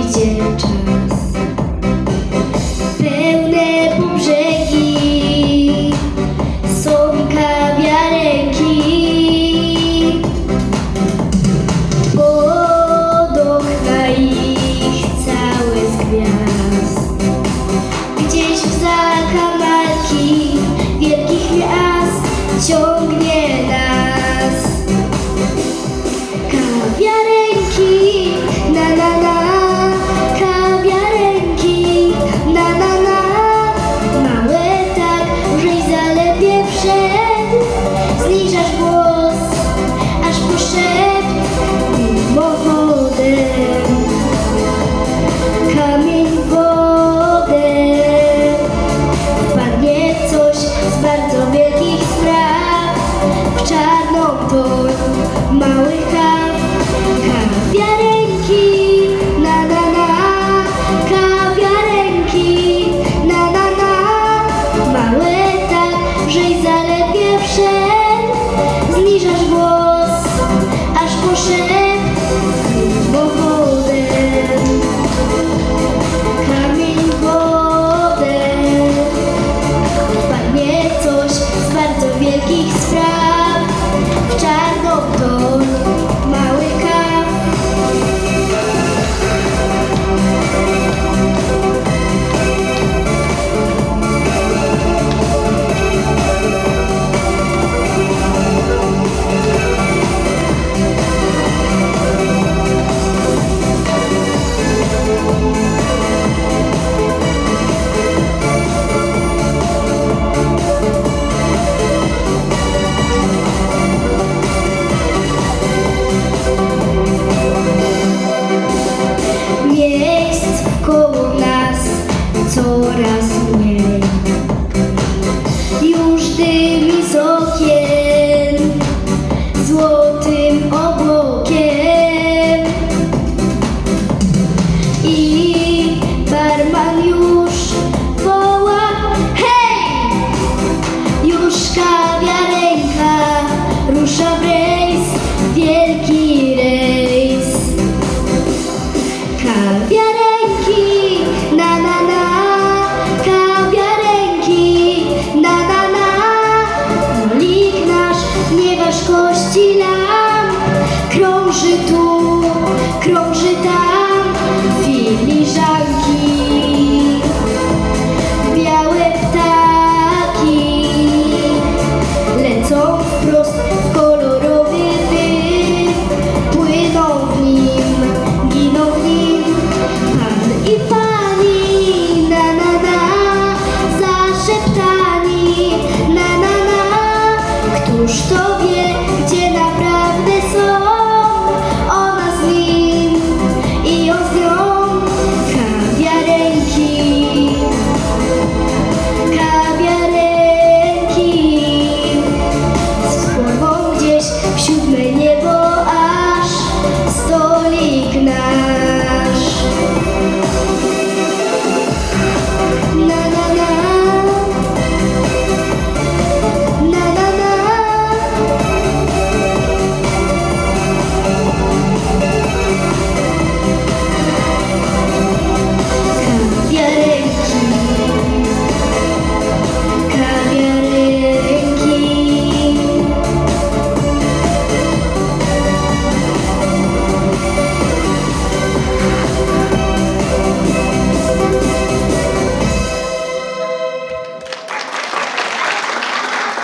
przyjdzie czas. Pełne po brzegi są kawiarenki. Podochna ich całe z gwiazd. Gdzieś w zakamarki wielkich miast ciągnie żadną ból małych któż to wie, gdzie naprawdę